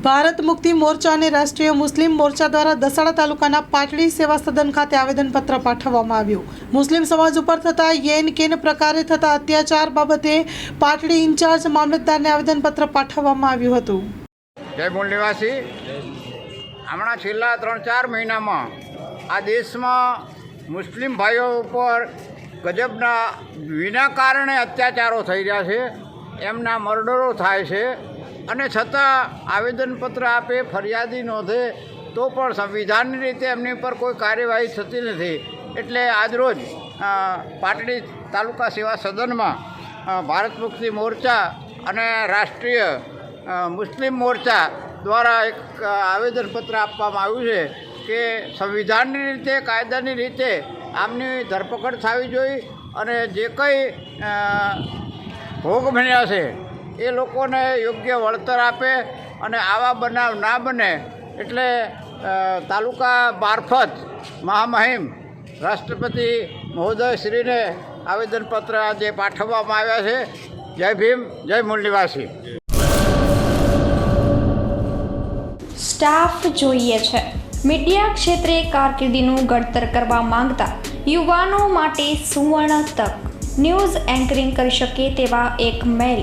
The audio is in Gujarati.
ભારત મુક્તિ મોરચા અને રાષ્ટ્રીય મુસ્લિમ મોરચા દ્વારા દસાડા તાલુકાના પાટડી સેવા સદન ખાતે આવેદનપત્ર પાઠવવામાં આવ્યું. મુસ્લિમ સમાજ ઉપર થતા યેન કેન પ્રકારે થતા અત્યાચાર બાબતે પાટડી ઇન્ચાર્જ મામલતદારને આવેદનપત્ર પાઠવવામાં આવ્યું હતું. જય મૂળ નિવાસી. હમણાં છેલ્લા ત્રણ ચાર મહિનામાં આ દેશમાં મુસ્લિમ ભાઈઓ ઉપર ગજબના વિના કારણે અત્યાચારો થઈ રહ્યા છે. એમના મર્ડરો થાય છે. અને છતાં આવેદનપત્ર આપે, ફરિયાદી નોંધે, તો પણ સંવિધાનની રીતે એમની પર કોઈ કાર્યવાહી થતી નથી. એટલે આજરોજ પાટડી તાલુકા સેવા સદનમાં ભારત મુક્તિ મોરચા અને રાષ્ટ્રીય મુસ્લિમ મોરચા દ્વારા એક આવેદનપત્ર આપવામાં આવ્યું છે કે સંવિધાનની રીતે, કાયદાની રીતે આમની ધરપકડ થવી જોઈએ અને જે કંઈ ભોગ બન્યા છે એ લોકોને યોગ્ય વળતર આપે અને આવા બનાવ ના બને એટલે તાલુકા મારફત મહામહિમ રાષ્ટ્રપતિ મહોદયશ્રીને આવેદનપત્ર આજે પાઠવવામાં આવ્યા છે. જય ભીમ, જય મૂળનિવાસી સ્ટાફ જોઈએ છે. મીડિયા ક્ષેત્રે કારકિર્દીનું ઘડતર કરવા માંગતા યુવાનો માટે સુવર્ણ તક. ન્યૂઝ એન્કરિંગ કરી શકે તેવા એક મેલ.